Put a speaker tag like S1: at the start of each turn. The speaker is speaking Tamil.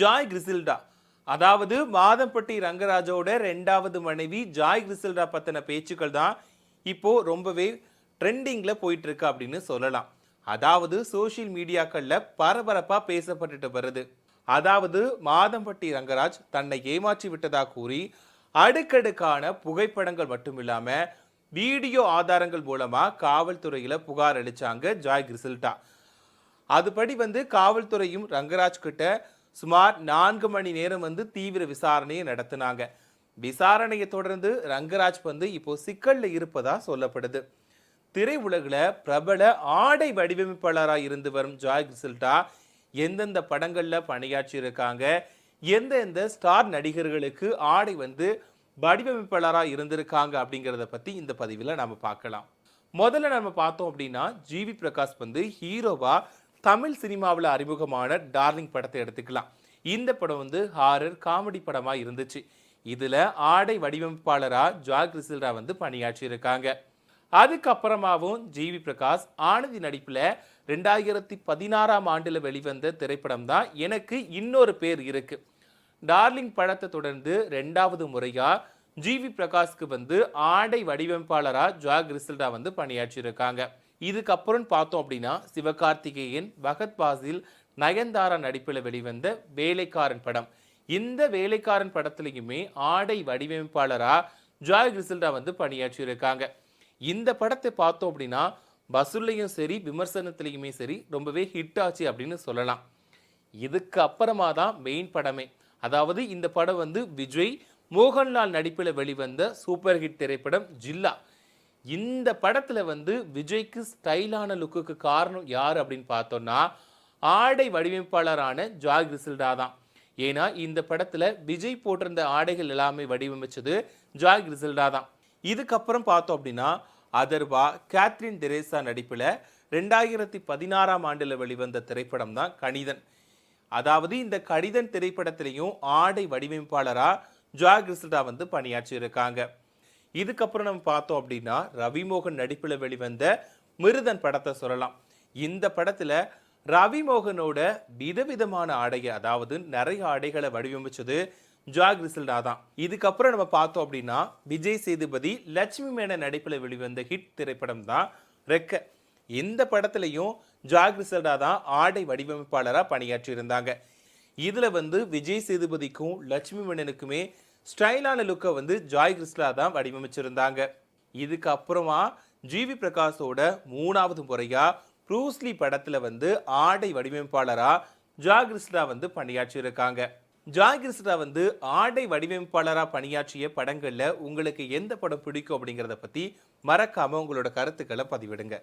S1: ஜாய் கிரிசில்டா. அதாவது மாதம்பட்டி ரங்கராஜோட ரெண்டாவது மனைவி ஜாய் கிரிசில்டா பற்றின பேச்சுக்கள் தான் இப்போது ரொம்பவே ட்ரெண்டிங்கில் போயிட்டுருக்கு அப்படின்னு சொல்லலாம். அதாவது சோஷியல் மீடியாக்களில் பரபரப்பாக பேசப்பட்டுட்டு வருது. அதாவது மாதம்பட்டி ரங்கராஜ் தன்னை ஏமாற்றி விட்டதாக கூறி அடுக்கடுக்கான புகைப்படங்கள் மட்டும் இல்லாமல் வீடியோ ஆதாரங்கள் மூலமாக காவல்துறையில் புகார் அளித்தாங்க ஜாய் கிரிசில்டா. அதுபடி வந்து காவல்துறையும் ரங்கராஜ் கிட்ட சுமார் நான்கு மணி நேரம் வந்து தீவிர விசாரணையை நடத்தினாங்க. விசாரணையை தொடர்ந்து ரங்கராஜ் வந்து இப்போ சிக்கலில் இருப்பதா சொல்லப்படுது. திரையுலகில் பிரபல ஆடை வடிவமைப்பாளராக இருந்து வரும் ஜாய் கிரிசல்டா எந்தெந்த படங்களில் பணியாற்றி இருக்காங்க? எந்தெந்த ஸ்டார் நடிகர்களுக்கு ஆடை வந்து வடிவமைப்பாளராக இருந்திருக்காங்க அப்படிங்கிறத பற்றி இந்த பதிவில் நம்ம பார்க்கலாம். முதல்ல நம்ம பார்த்தோம் அப்படின்னா ஜிவி பிரகாஷ் வந்து ஹீரோவாக தமிழ் சினிமாவில் அறிமுகமான டார்லிங் படத்தை எடுத்துக்கலாம். இந்த படம் வந்து ஹாரர் காமெடி படமாக இருந்துச்சு. இதில் ஆடை வடிவமைப்பாளராக ஜாக் ரிசில்ரா வந்து பணியாற்றி இருக்காங்க அதுக்கப்புறமாவும் ஜிவி பிரகாஷ் ஆனந்தி நடிப்பில் ரெண்டாயிரத்தி பதினாறாம் ஆண்டில் வெளிவந்த திரைப்படம் தான் எனக்கு இன்னொரு பேர் இருக்கு. டார்லிங் படத்தை தொடர்ந்து ரெண்டாவது முறையாக ஜிவி பிரகாஷ்க்கு வந்து ஆடை வடிவமைப்பாளராக ஜாக் ரிசில்டா வந்து பணியாற்றியிருக்காங்க. இதுக்கப்புறம் பார்த்தோம் அப்படின்னா சிவகார்த்திகேயன் பகத் பாசில் நயன்தாரா நடிப்பில் வெளிவந்த வேலைக்காரன் படம். இந்த வேலைக்காரன் படத்துலையுமே ஆடை வடிவமைப்பாளராக ஜாய் கிரிசல்டா வந்து பணியாற்றியிருக்காங்க. இந்த படத்தை பார்த்தோம் அப்படின்னா வசூல்லையும் சரி விமர்சனத்திலையுமே சரி ரொம்பவே ஹிட் ஆச்சு அப்படின்னு சொல்லலாம். இதுக்கு அப்புறமா தான் மெயின் படமே. அதாவது இந்த படம் வந்து விஜய் மோகன்லால் நடிப்பில் வெளிவந்த சூப்பர் ஹிட் திரைப்படம் ஜில்லா. இந்த படத்தில் வந்து விஜய்க்கு ஸ்டைலான லுக்குக்கு காரணம் யார் அப்படின்னு பார்த்தோன்னா ஆடை வடிவமைப்பாளரான ஜாய் கிரிசில்டா தான். ஏன்னா இந்த படத்தில் விஜய் போட்டிருந்த ஆடைகள் எல்லாமே வடிவமைச்சது ஜாய் கிரிசில்டா தான். இதுக்கப்புறம் பார்த்தோம் அப்படின்னா அதர்வா கேத்ரின் டெரேசா நடிப்பில் ரெண்டாயிரத்தி பதினாறாம் ஆண்டில் வெளிவந்த திரைப்படம் தான் கணிதன். அதாவது இந்த கணிதன் திரைப்படத்திலையும் ஆடை வடிவமைப்பாளராக ஜா ரிசில்டா வந்து பணியாற்றி இருக்காங்க இதுக்கப்புறம் நம்ம பார்த்தோம் அப்படின்னா ரவிமோகன் நடிப்பில் வெளிவந்த மிருதன் படத்தை சொல்லலாம். இந்த படத்தில் ரவிமோகனோட விதவிதமான ஆடையை அதாவது நிறைய ஆடைகளை வடிவமைச்சது ஜாக் ரிசல்டா தான். இதுக்கப்புறம் நம்ம பார்த்தோம் அப்படின்னா விஜய் சேதுபதி லட்சுமி மேனன் நடிப்பில் வெளிவந்த ஹிட் திரைப்படம் தான் ரெக்க. இந்த படத்துலையும் ஜாக் ரிசல்டா தான் ஆடை வடிவமைப்பாளராக பணியாற்றி இருந்தாங்க வந்து விஜய் சேதுபதிக்கும் லட்சுமி மேனனுக்குமே ஸ்டைலான லுக்கை வந்து ஜாய் கிறிஸ்லா தான் வடிவமைச்சிருந்தாங்க. இதுக்கப்புறமா ஜிவி பிரகாஷோட மூணாவது முறையாக ப்ரூஸ்லி படத்தில் வந்து ஆடை வடிவமைப்பாளராக ஜாகிரிஸ்லா வந்து பணியாற்றியிருக்காங்க. ஜாய் வந்து ஆடை வடிவமைப்பாளராக பணியாற்றிய படங்களில் உங்களுக்கு எந்த படம் பிடிக்கும் அப்படிங்கிறத பற்றி மறக்காமல் உங்களோட கருத்துக்களை பதிவிடுங்க.